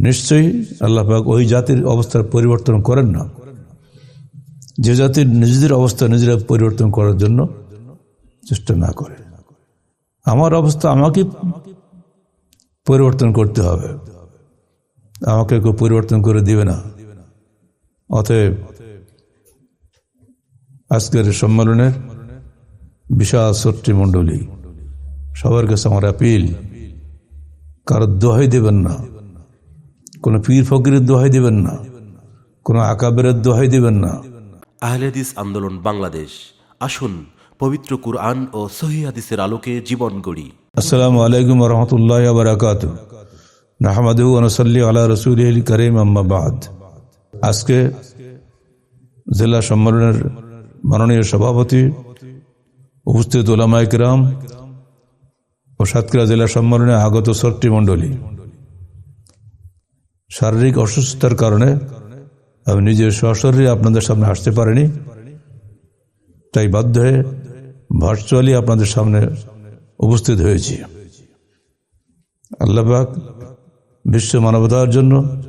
নিশ্চয়ই আল্লাহফাক ওই জাতির অবস্থার পরিবর্তন করেন না। যে জাতির নিজেদের অবস্থা নিজেরা পরিবর্তন করার জন্য চেষ্টা না করে। আমার অবস্থা আমাকে পরিবর্তন করতে হবে। আমাকে কেউ পরিবর্তন করে দিবে না। অতএব আজকের সম্মেলনের বিশাল সট্টি মণ্ডলী সবার কাছে আমার আপিল, কারও দোহাই দেবেন না। কোনো পীর ফকিরের দোহাই দেবেন না কোনো আকাবের দোহাই দেবেন না। আহলেদিস আন্দোলন বাংলাদেশ। আসুন পবিত্র কুরআন ও সহি হাদিসের আলোকে জীবন গড়ি। আসসালামু আলাইকুম রহমতুল্লাহ বারাকাত নাহমাদু আনসল্লি আলা রসুল করিম আম্মাবাদ আজকে জেলা সম্মেলনের মাননীয় সভাপতি উপস্থিত ওলামাই কিরাম ও সাতক্ষীরা জেলা সম্মেলনে আগত সট্টি মণ্ডলী। শারীরিক অসুস্থতার কারণে আমি নিজে সশরীরে আপনাদের সামনে আসতে পারিনি। তাই বাধ্য হয়ে ভার্চুয়ালি আপনাদের সামনে উপস্থিত হয়েছি। আল্লাহবাক বিশ্ব মানবতার জন্য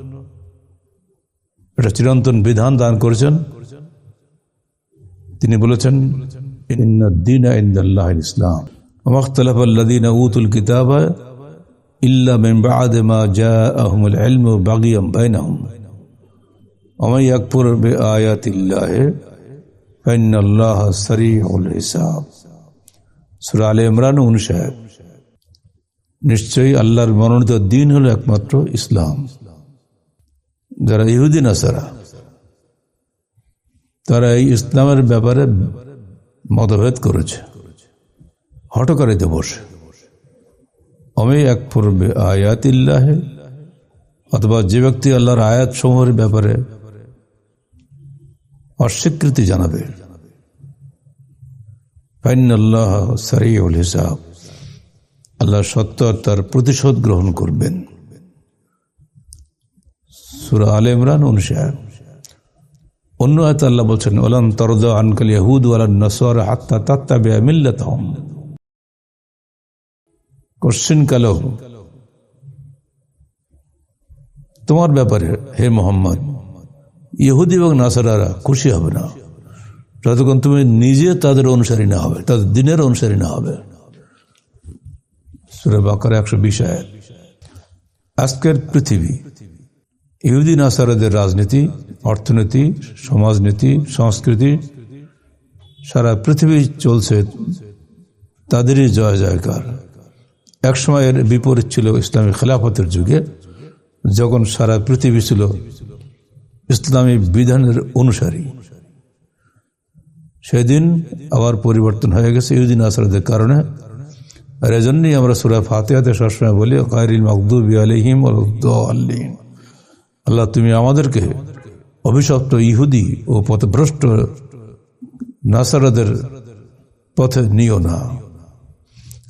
এটা চিরন্তন বিধান দান করেছেন। তিনি বলেছেন ইসলাম। মখতলাফ আল্লাদিন উতুল কিতাবায় الا من بعد ما جاءهم العلم بغيا بينهم ومن يكفر بآيات الله فإن الله سريع الحساب সুরা আলে ইমরান অনুসাহেব নিশ্চয়ই আল্লাহর মনোনীত দিন হলো একমাত্র ইসলাম যারা ইহুদিন আসারা তারা এই ইসলামের ব্যাপারে মতভেদ করেছে হটকারিতে বসে আমি এক পূর্বে আয়াত ইল্লাহে অথবা যে ব্যক্তি আল্লাহর আয়াত সমূহের ব্যাপারে অস্বীকৃতি জানাবে। আল্লাহ সারিউল হিসাব। আল্লাহ সত্য তার প্রতিশোধ গ্রহণ করবেন। সুরা আল ইমরান অনুসার অন্য আয়ত আল্লাহ বলছেন, ওলান তরদ আনকাল ইয়াহুদ ওয়ালান নসর হাত্তা তাত্তা বেয়া মিল্লাত কোশ্চিন কাল তোমার ব্যাপারে হে মোহাম্মদ, ইহুদি এবং নাসারারা খুশি হবে না। যতক্ষণ তুমি নিজে তাদের অনুসারী না হবে, তাদের দিনের অনুসারী না হবে। সুরে একশো বিশ আজকের পৃথিবী, ইহুদি নাসারাদের রাজনীতি, অর্থনীতি, সমাজনীতি, সংস্কৃতি, সারা পৃথিবী চলছে তাদেরই জয় জয়কার একসময় এর বিপরীত ছিল ইসলামী খেলাফতের যুগে, যখন সারা পৃথিবী ছিল ইসলামী বিধানের অনুসারী। সেদিন আবার পরিবর্তন হয়ে গেছে ইউদিন আসরাদের কারণে। আর এজন্যই আমরা সুরা ফাতেহাতে সবসময় বলি কায়রিল মকদুব আলহিম আল্লিম আল্লাহ, তুমি আমাদেরকে অভিশপ্ত ইহুদি ও পথভ্রষ্ট নাসারাদের পথে নিও না।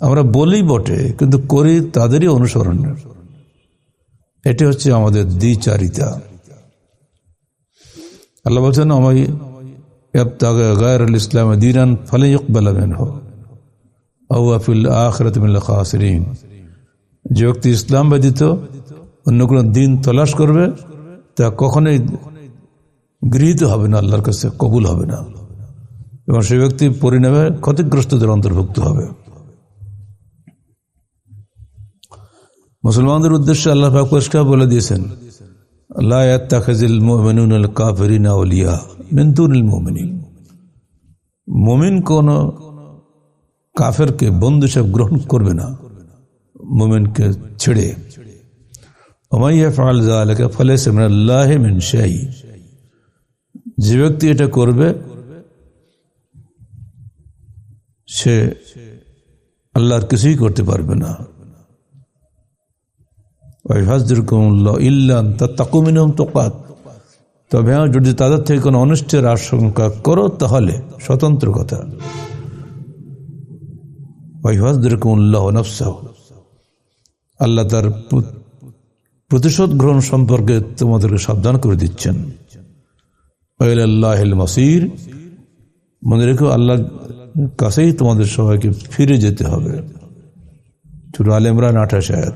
আমরা বলি বটে, কিন্তু করি তাদেরই অনুসরণ। এটি হচ্ছে আমাদের দ্বিচারিতা। আল্লাহ বলছেন আমায় গায়ের ইসলাম দিনান ফলে ইকবাল হো আউআফিল যে ব্যক্তি ইসলাম ব্যতীত অন্য কোনো দিন তলাশ করবে, তা কখনোই গৃহীত হবে না, আল্লাহর কাছে কবুল হবে না। এবং সে ব্যক্তি পরিণামে ক্ষতিগ্রস্তদের অন্তর্ভুক্ত হবে। মুসলমানদের উদ্দেশ্যে আল্লাহ পরিষ্কার বলে দিয়েছেন মোমিন কোন কাফেরকে বন্ধু গ্রহণ করবে না, মোমিনকে ছেড়ে। ওমাইয়া ফাল যে ব্যক্তি এটা করবে, সে আল্লাহর কিছুই করতে পারবে না। তবে যদি তাদের থেকে কোনো অনিষ্টের আশঙ্কা করো, তাহলে স্বতন্ত্র কথা। আল্লাহ তার প্রতিশোধ গ্রহণ সম্পর্কে তোমাদেরকে সাবধান করে দিচ্ছেন। মাসির। মনে রেখো আল্লাহ কাছেই তোমাদের সবাইকে ফিরে যেতে হবে। চুর আল আঠাশ আয়াত।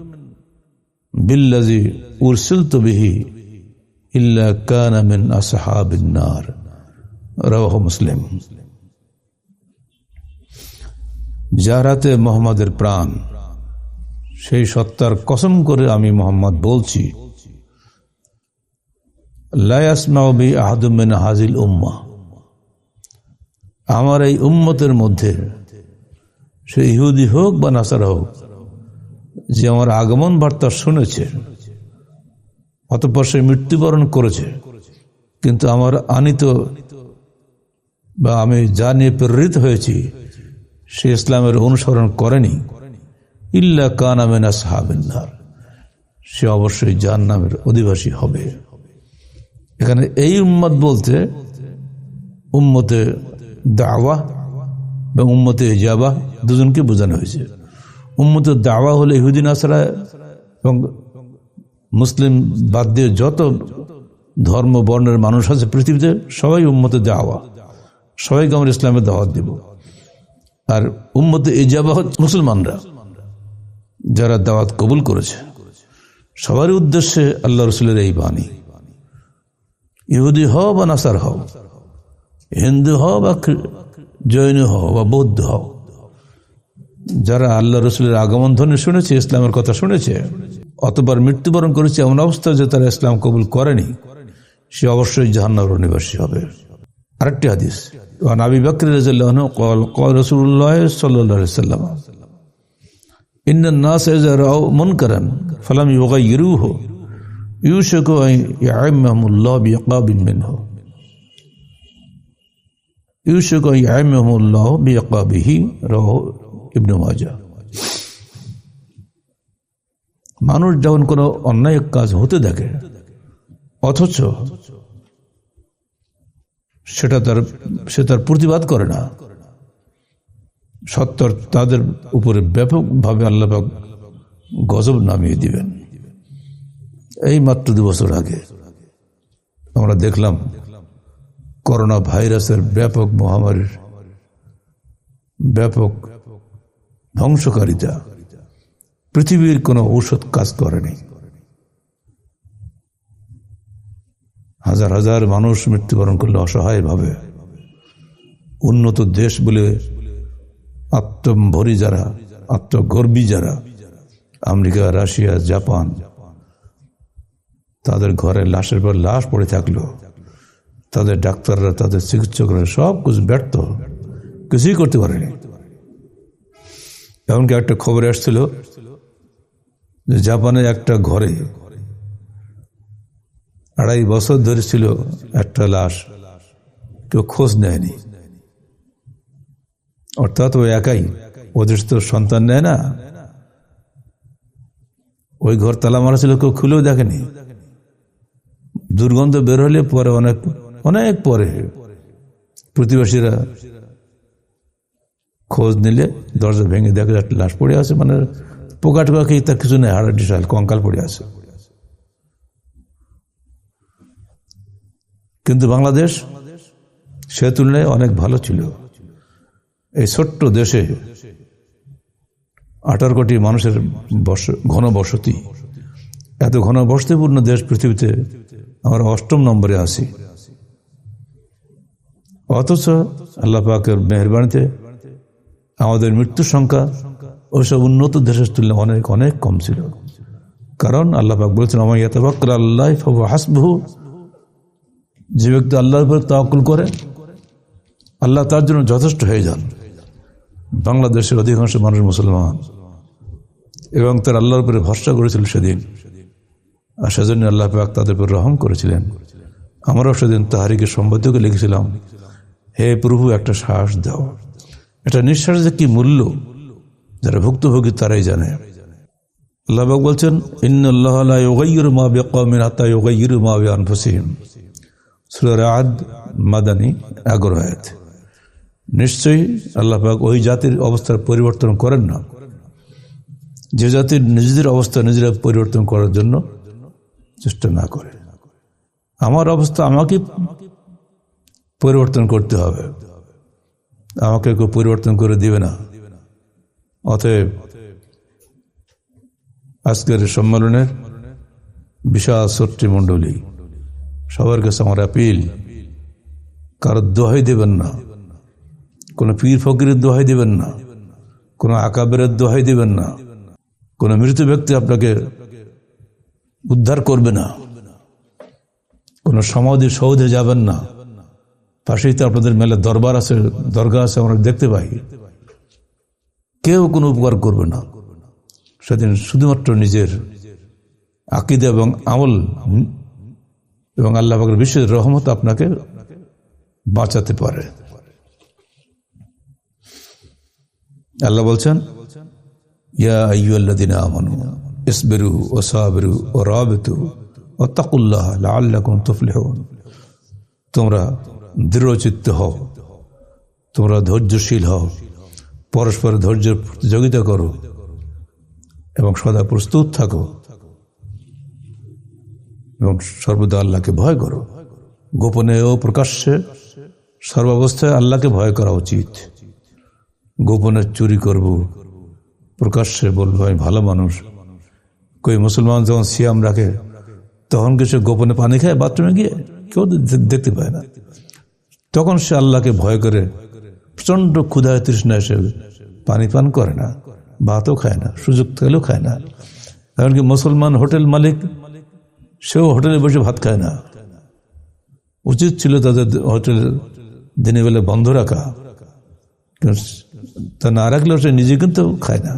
বিল্লাজি উরসিল ইল্লা কানামিন আসহাবিনার রাহ মুসলিম। যারাতে মোহাম্মদের প্রাণ, সেই সত্তার কসম করে আমি মোহাম্মদ বলছি লায়াসমাউবি আহাদুমিন হাজিল উম্মা। আমার এই উম্মতের মধ্যে সে ইহুদি হোক বা নাসারা হোক যে আমার আগমন বার্তা শুনেছে, অতপর সে মৃত্যুবরণ করেছে। কিন্তু আমার আনিত বা আমি যা নিয়ে প্রেরিত হয়েছি, সে ইসলামের অনুসরণ করেনি। ইল্লা কানামেনা সাহাবিন্নার সে অবশ্যই যার নামের অধিবাসী হবে। এখানে এই উম্মত বলতে উম্মতে দাওয়া এবং উম্মতে ইজাবা দুজনকে বোঝানো হয়েছে। উম্মতে দাওয়া হলে ইহুদিন আসরা এবং মুসলিম বাদ দিয়ে যত ধর্ম, বর্ণের মানুষ আছে পৃথিবীতে, সবাই উম্মতে দাওয়া। সবাইকে আমরা ইসলামের দাওয়াত দেব। আর উম্মতে ইজাবা হচ্ছে মুসলমানরা, যারা দাওয়াত কবুল করেছে। সবারই উদ্দেশ্যে আল্লাহ রসুলের এই বাণী, ইহুদি হও বা নাসার হও, হিন্দু হও বা জৈন হও বা বৌদ্ধ হও যারা আল্লাহ রসুলের আগমন ধনে শুনেছে, ইসলামের কথা শুনেছে, অতবার মৃত্যুবরণ করেছে এমন অবস্থা যে তারা ইসলাম কবুল করেনি, সে অবশ্যই জাহান্নার নিবাসী হবে। আরেকটি হাদিস আবি বাকরি রাজন কল রসুল্লাহ সাল্লাম ইন্নাস ইবনু মাজা মানুষ যখন কোন অন্যায় কাজ হতে দেখে, অথচ সেটা তার, সে তার প্রতিবাদ করে না। সত্তর তাদের উপরে ব্যাপকভাবে আল্লাপাক গজব নামিয়ে দিবেন। এই মাত্র দু বছর আগে আমরা দেখলাম করোনা ভাইরাসের ব্যাপক মহামারীর ব্যাপক ধ্বংসকারিতা। পৃথিবীর কোনো ঔষধ কাজ করেনি হাজার হাজার মানুষ মৃত্যুবরণ করলে অসহায়ভাবে উন্নত দেশ বলে আত্মভরি যারা, আত্মগর্বী যারা, আমেরিকা, রাশিয়া, জাপান, তাদের ঘরে লাশের পর লাশ পড়ে থাকল। তাদের ডাক্তাররা, তাদের চিকিৎসকরা সব কিছু ব্যর্থ, কিছুই করতে পারেনি। এমনকি একটা খবর আসছিল যে জাপানের একটা ঘরে আড়াই বছর ধরে ছিল একটা লাশ। কেউ খোঁজ নেয়নি। অর্থাৎ ও একাই ওদের তো সন্তান নেয় না। ওই ঘর তালা মারা ছিল, কেউ খুলেও দেখেনি। দুর্গন্ধ বের হলে পরে অনেক অনেক পরে প্রতিবেশীরা খোঁজ নিলে দরজা ভেঙে দেখে একটা লাশ পড়ে আছে মানে পোকা টোকা খেয়ে তার কিছু নেই হাড় ডিসাল কঙ্কাল পড়ে আছে। কিন্তু বাংলাদেশ সে তুলনায় অনেক ভালো ছিল। এই ছোট্ট দেশে আঠারো কোটি মানুষের বস, ঘন বসতি। এত ঘন বসতিপূর্ণ দেশ পৃথিবীতে আমরা অষ্টম নম্বরে আছি। অথচ আল্লাহ পাকের মেহরবানিতে আমাদের মৃত্যুর সংখ্যা ওইসব উন্নত দেশের তুলনায় অনেক অনেক কম ছিল। কারণ আল্লাহ পাক বলছেন আমার ইয়াতাবাক্কর আল্লাহ হাসবহু। যে ব্যক্তি আল্লাহর উপরে তাওকুল করে, আল্লাহ তার জন্য যথেষ্ট হয়ে যান। বাংলাদেশের অধিকাংশ মানুষ মুসলমান। এবং তার আল্লাহর উপরে ভরসা করেছিল সেদিন। আর সেজন্য আল্লাহ পাক তাদের উপর রহম করেছিলেন। আমরাও সেদিন তাহারিকে সম্বোধকে লিখেছিলাম, হে প্রভু, একটা শ্বাস দাও। এটা নিঃশ্বাস যে কি মূল্য? যারা ভুক্তভোগী তারাই জানে। আল্লাহবাক বলছেন ইন্নআল্লাহ মা বেকামিন আতা মা বে আনফুসিম মাদানি আয়াত। নিশ্চয়ই আল্লাহ পাক ওই জাতির অবস্থার পরিবর্তন করেন না। যে জাতির নিজেদের অবস্থা নিজেরা পরিবর্তন করার জন্য চেষ্টা না করে। আমার অবস্থা আমাকে পরিবর্তন করতে হবে। আমাকে কেউ পরিবর্তন করে দিবে না। অতএব আজকের সম্মেলনের বিশাল সট্টি মণ্ডলী, সবার কাছে আমার অ্যাপিল কারোর দোহাই দেবেন না। কোনো পীর ফকিরের দোহাই দেবেন না। কোনো আকাবের দোহাই দেবেন না। কোনো মৃত ব্যক্তি আপনাকে উদ্ধার করবে না। কোনো সমাধি সৌধে যাবেন না। পাশেই তো আপনাদের মেলে দরবার আছে দরগা আছে, আমরা দেখতে পাই। কেউ কোনো উপকার করবে না। সেদিন শুধুমাত্র নিজের আকিদা এবং আমল এবং আল্লাহ পাকের বিশেষ রহমত আপনাকে বাঁচাতে পারে। আল্লাহ বলছেন, ইয়া ও ও ও তাকুল্লাহ তুফলিহুন। তোমরা দৃঢ়চিত্ত হও। তোমরা ধৈর্যশীল হও। পরস্পর ধৈর্যের প্রতিযোগিতা করো এবং সদা প্রস্তুত থাকো এবং সর্বদা আল্লাহকে ভয় করো। গোপনে ও প্রকাশ্যে সর্বাবস্থায় আল্লাহকে ভয় করা উচিত। গোপনে চুরি করব, প্রকাশ্যে বলব, আমি ভালো মানুষ। কই মুসলমান যখন সিয়াম রাখে, তখন কিছু গোপনে পানি খায় বাথরুমে গিয়ে? কেউ দেখতে পায় না। তখন সে আল্লাহকে ভয় করে প্রচণ্ড ক্ষুধায় তৃষ্ণা এসে পানি পান করে না, ভাতও খায় না, সুযোগ থাকলেও খায় না। এমনকি মুসলমান হোটেল মালিক, সেও হোটেলে বসে ভাত খায় না। উচিত ছিল তাদের হোটেল দিনের বেলা বন্ধ রাখা। তা না রাখলেও সে নিজে কিন্তু খায় না।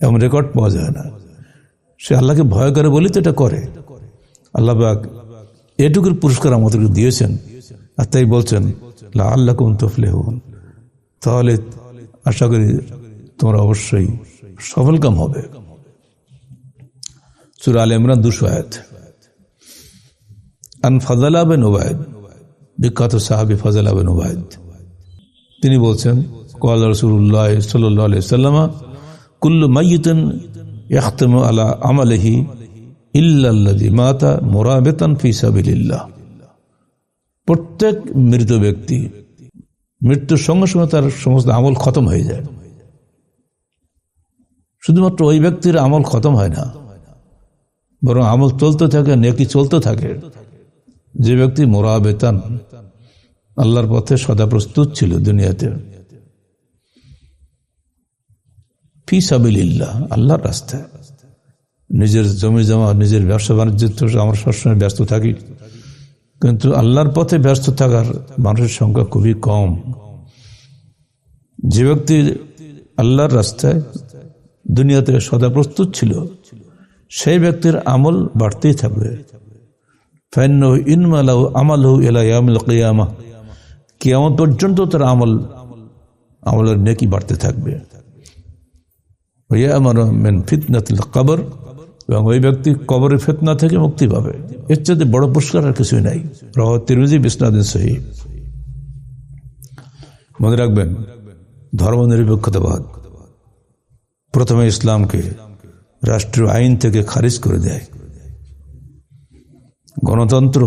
এমন রেকর্ড পাওয়া যায় না। সে আল্লাহকে ভয় করে বলেই তো এটা করে। আল্লাহবাক এটুকুর পুরস্কার আমাদেরকে দিয়েছেন। আর তাই বলছেন আল্লাহ কুম তফলে হন তাহলে আশা করি তোমরা অবশ্যই সফলকাম হবে। সুর আল ইমরান দুশো আয়াত। আন ফাজালা বিন ওবায়দ বিখ্যাত সাহাবি ফাজালা বিন ওবায়দ তিনি বলছেন কল রসুল্লাহ সাল্লাহ সাল্লামা কুল্লু মাইয়িতন ইয়াখতামু আলা আমালিহি ইল্লাল্লাযী মাতা মুরাবিতান ফি সাবিলিল্লাহ। প্রত্যেক মৃত ব্যক্তি মৃত্যুর সঙ্গে সঙ্গে তার সমস্ত আমল খতম হয়ে যায়। শুধুমাত্র ওই ব্যক্তির আমল খতম হয় না, বরং আমল চলতে থাকে, নেকি চলতে থাকে। যে ব্যক্তি মোরা বেতন আল্লাহর পথে সদা প্রস্তুত ছিল দুনিয়াতে। ফি সাবিল্লাহ আল্লাহর রাস্তায়। নিজের জমি জমা, নিজের ব্যবসা বাণিজ্য আমরা সবসময় ব্যস্ত থাকি। কিন্তু আল্লাহর পথে ব্যস্ত থাকার মানুষের সংখ্যা খুবই কম। যে ব্যক্তি আল্লাহর রাস্তায় দুনিয়াতে সদা প্রস্তুত ছিল, সেই ব্যক্তির আমল বাড়তেই থাকবে। কিয়ামা, কিয়ামত পর্যন্ত তার আমল, আমলের নেকি বাড়তে থাকবে। কবর, এবং ওই ব্যক্তি কবরের ফেতনা থেকে মুক্তি পাবে। এর চেয়ে বড় পুরস্কার আর কিছুই নাই। রহ তিরমিজি বিসনাদিন সহি। মনে রাখবেন ধর্ম নিরপেক্ষতাবাদ প্রথমে ইসলামকে রাষ্ট্রীয় আইন থেকে খারিজ করে দেয়। গণতন্ত্র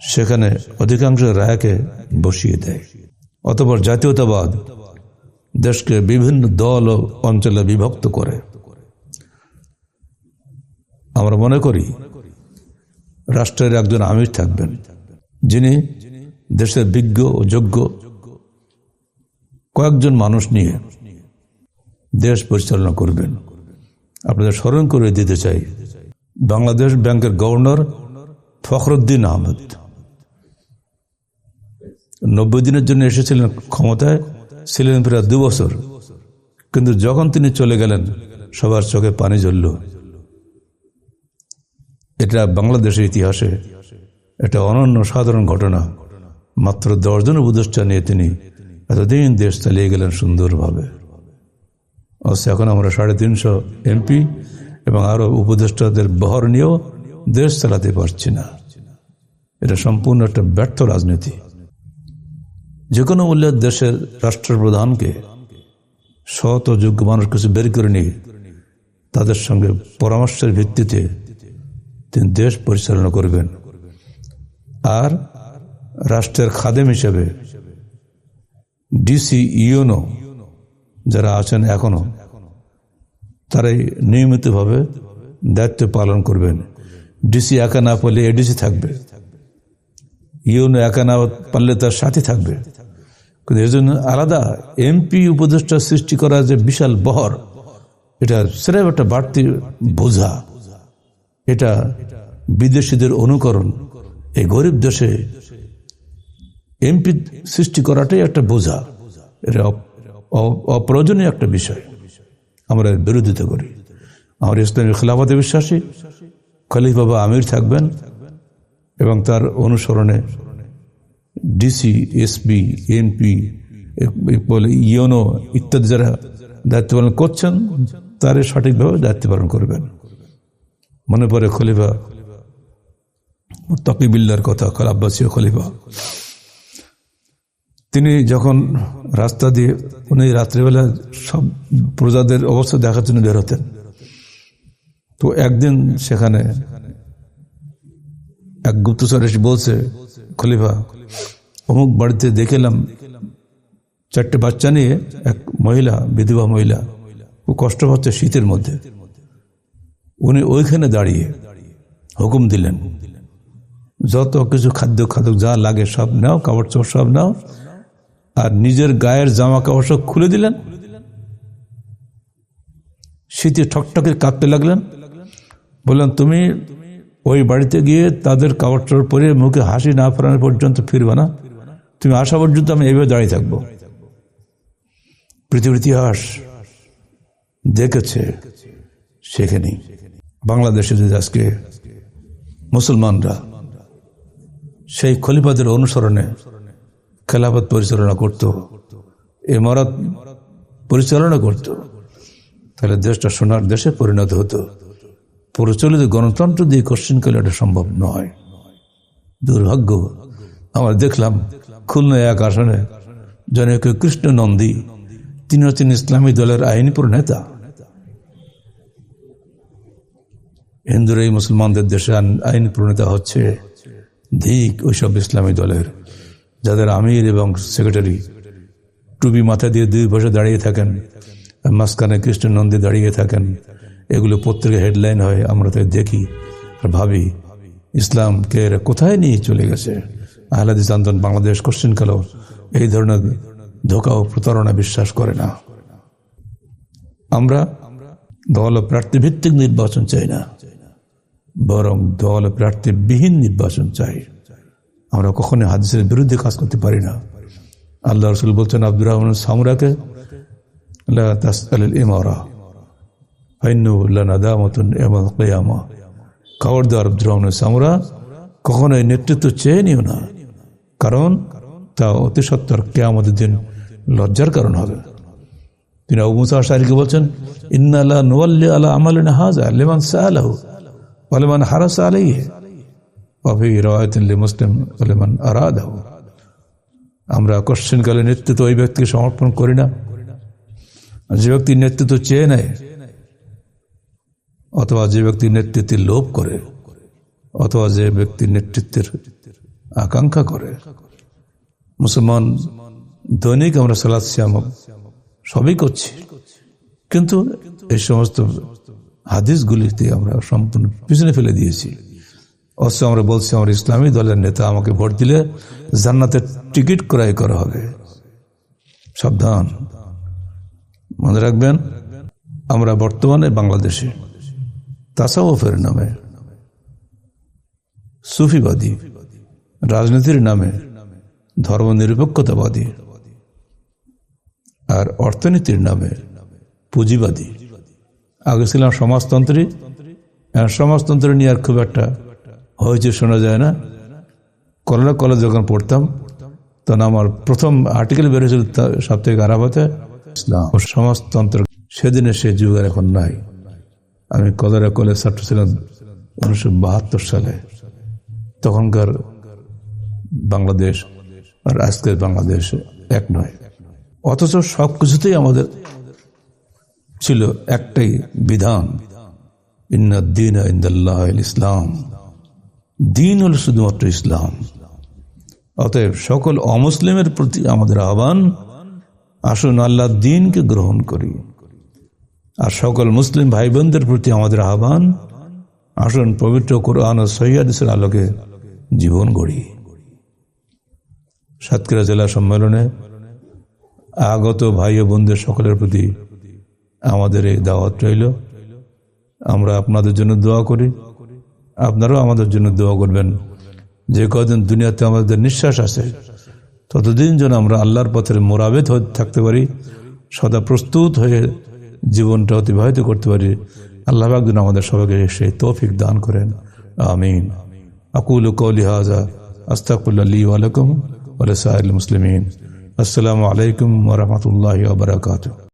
সেখানে অধিকাংশ রায়কে বসিয়ে দেয়। অতপর জাতীয়তাবাদ দেশকে বিভিন্ন দল ও অঞ্চলে বিভক্ত করে। আমরা মনে করি রাষ্ট্রের একজন আমির থাকবেন, যিনি দেশের বিজ্ঞ ও যোগ্য কয়েকজন মানুষ নিয়ে দেশ পরিচালনা করবেন। আপনাদের স্মরণ করে দিতে চাই, বাংলাদেশ ব্যাংকের গভর্নর ফখরুদ্দিন আহমেদ। নব্বই দিনের জন্য এসেছিলেন ক্ষমতায়, ছিলেন প্রায় দু বছর কিন্তু যখন তিনি চলে গেলেন, সবার চোখে পানি জ্বলল। এটা বাংলাদেশের ইতিহাসে এটা অনন্য সাধারণ ঘটনা। মাত্র দশজন উপদেষ্টা নিয়ে তিনি এতদিন দেশ চালিয়ে গেলেন সুন্দরভাবে। অবশ্য এখন আমরা সাড়ে তিনশো এমপি এবং আরও উপদেষ্টাদের বহর নিয়েও দেশ চালাতে পারছি না। এটা সম্পূর্ণ একটা ব্যর্থ রাজনীতি। যে কোনো মূল্যের দেশের রাষ্ট্রপ্রধানকে শত যোগ্য মানুষ কিছু বের করে নিয়ে তাদের সঙ্গে পরামর্শের ভিত্তিতে তিনি দেশ পরিচালনা করবেন। আর রাষ্ট্রের খাদেম হিসেবে ডিসি ইউনো যারা আছেন এখনও, তারাই নিয়মিতভাবে দায়িত্ব পালন করবেন। ডিসি একা না পারলে এডিসি থাকবে। ইউনো একা না পারলে তার সাথে থাকবে। কিন্তু এর জন্য আলাদা এমপি উপদেষ্টা সৃষ্টি করা যে বিশাল বহর এটা সেটা একটা বাড়তি বোঝা। এটা বিদেশিদের অনুকরণ। এই গরিব দেশে এমপি সৃষ্টি করাটাই একটা বোঝা। অপ্রয়োজনীয় একটা বিষয়। আমরা বিরোধিতা করি। আমার ইসলামী খেলাফতে বিশ্বাসী খলিফ বাবা আমির থাকবেন এবং তার অনুসরণে ডিসি এসপি এমপি বলে ইয়নো ইত্যাদি যারা দায়িত্ব পালন করছেন, তারে সঠিকভাবে দায়িত্ব পালন করবেন। মনে পড়ে খলিফা তকিবিল্লার কথা আব্বাসীয় খলিফা। তিনি যখন রাস্তা দিয়ে, উনি রাত্রিবেলা সব প্রজাদের অবস্থা দেখার জন্য বের হতেন। তো একদিন সেখানে এক গুপ্তচর এসে বলছে, খলিফা, অমুক বাড়িতে দেখেলাম চারটে বাচ্চা নিয়ে এক মহিলা, বিধবা মহিলা, খুব কষ্ট পাচ্ছে শীতের মধ্যে। উনি ওইখানে দাঁড়িয়ে হুকুম দিলেন। যত কিছু খাদ্য খাদ্য যা লাগে সব নাও, কাপড় চোপড় সব নাও। আর নিজের গায়ের জামা কাপড় সব খুলে দিলেন। শীতে ঠকঠকে কাঁপতে লাগলেন। বললেন, তুমি ওই বাড়িতে গিয়ে তাদের কাপড় চোপড় পরে মুখে হাসি না ফেরানো পর্যন্ত ফিরবে না। তুমি আসা পর্যন্ত আমি এইভাবে দাঁড়িয়ে থাকব। পৃথিবীর ইতিহাস দেখেছে সেখানে বাংলাদেশে যদি আজকে মুসলমানরা সেই খলিফাদের অনুসরণে খেলাফত পরিচালনা করত এমারত পরিচালনা করত। তাহলে দেশটা সোনার দেশে পরিণত হতো। প্রচলিত গণতন্ত্র দিয়ে কোশ্চিন করলে এটা সম্ভব নয়। দুর্ভাগ্য, আমরা দেখলাম খুলনা এক আসনে জনক কৃষ্ণ নন্দী তিনি হচ্ছেন ইসলামী দলের আইনি নেতা। হিন্দুরা এই মুসলমানদের দেশে আইন প্রণেতা হচ্ছে ধিক ওইসব ইসলামী দলের, যাদের আমির এবং সেক্রেটারি টুপি মাথা দিয়ে দুই বসে দাঁড়িয়ে থাকেন, মাঝখানে কৃষ্ণ নন্দী দাঁড়িয়ে থাকেন, এগুলো পত্রিকা হেডলাইন হয়, আমরা তাই দেখি আর ভাবি ইসলামকে এরা কোথায় নিয়ে চলে গেছে? আহলাদিস আন্দোলন বাংলাদেশ কোশ্চিন কাল, এই ধরনের ধোকা ও প্রতারণা বিশ্বাস করে না। আমরা দল প্রার্থী ভিত্তিক নির্বাচন চাই না। বরং দল ও প্রার্থী বিহীন নির্বাচন চাই। আমরা কখনো হাদিসের বিরুদ্ধে কাজ করতে পারি না। আল্লাহ রসুল বলছেন, আব্দুর রহমান সামরাকে ইমারা কিয়ামা। খবরদার আব্দুর রহমান সামরা কখনো নেতৃত্ব চেয়ে নিও না, কারণ তা অতি সত্তর কেয়ামতের দিন লজ্জার কারণ হবে। তিনি আবু মুসা আশারিকে বলছেন ইন্নাল্লাহ নোয়াল্লি আলা আমালিন হাজা লিমান সাআলাহু। ওয়া লিমান হারাসা আলাইহি? ওয়া ফি রাওয়ায়াতিন লিমুসলিম ওয়া লিমান আরাদাহু। আমরা কোশ্চেনকালে নেতৃত্ব ওই ব্যক্তিকে সমর্পণ করি না। যে ব্যক্তি নেতৃত্ব চেয়ে নেয়, অথবা যে ব্যক্তি নেতৃত্বের লোভ করে, অথবা যে ব্যক্তি নেতৃত্বের আকাঙ্ক্ষা করে। মুসলমান দৈনিক আমরা সালাদ শ্যাম সবই করছি। কিন্তু এই সমস্ত হাদিসগুলিতে আমরা সম্পূর্ণ পিছনে ফেলে দিয়েছি। অবশ্য আমরা বলছি, আমার ইসলামী দলের নেতা আমাকে ভোট দিলে জান্নাতের টিকিট ক্রয় করা হবে। সাবধান। মনে রাখবেন, আমরা বর্তমানে বাংলাদেশে তাসাউফের নামে, সুফিবাদী, রাজনীতির নামে ধর্মনিরপেক্ষতাবাদী আর অর্থনীতির নামে পুঁজিবাদী। আগে ছিলাম সমাজতন্ত্রী সমাজতন্ত্র নিয়ে আর খুব একটা হয়েছে শোনা যায় না। করলা কলেজ যখন পড়তাম তখন আমার প্রথম আর্টিকেল বেরিয়েছিল সাপ্তাহিক আরাবাতে ইসলাম ও সমাজতন্ত্র সেদিনে সে যুগ আর এখন নাই। আমি কলেরা কলেজ ছাত্র ছিলাম উনিশশো বাহাত্তর সালে। তখনকার বাংলাদেশ আর আজকের বাংলাদেশ এক নয়। অথচ সব কিছুতেই আমাদের ছিল একটাই বিধান ইসলাম। দিন হল শুধুমাত্র ইসলাম। অতএব সকল অমুসলিমের প্রতি আমাদের আহ্বান, আসুন আল্লাহ দিনকে গ্রহণ করি। আর সকল মুসলিম ভাই বোনদের প্রতি আমাদের আহ্বান, আসুন পবিত্র কোরআন ও সহিদের আলোকে জীবন গড়ি। সাতক্ষীরা জেলা সম্মেলনে আগত ভাই ও বোনদের সকলের প্রতি আমাদের এই দাওয়াত রইল। আমরা আপনাদের জন্য দোয়া করি। আপনারাও আমাদের জন্য দোয়া করবেন। যে কদিন দুনিয়াতে আমাদের নিঃশ্বাস আছে, ততদিন যেন আমরা আল্লাহর পথের মোরাবেদ হয়ে থাকতে পারি, সদা প্রস্তুত হয়ে জীবনটা অতিবাহিত করতে পারি। আল্লাহ একদিন আমাদের সবাইকে সেই তৌফিক দান করেন। আমিন। আকুল কৌলি হাজা আস্তাকুল্লি আলাইকুম ওয়ালাইকুম মুসলিমিন। আসসালামু আলাইকুম ওরহমতুল্লাহ বারকাতুহ।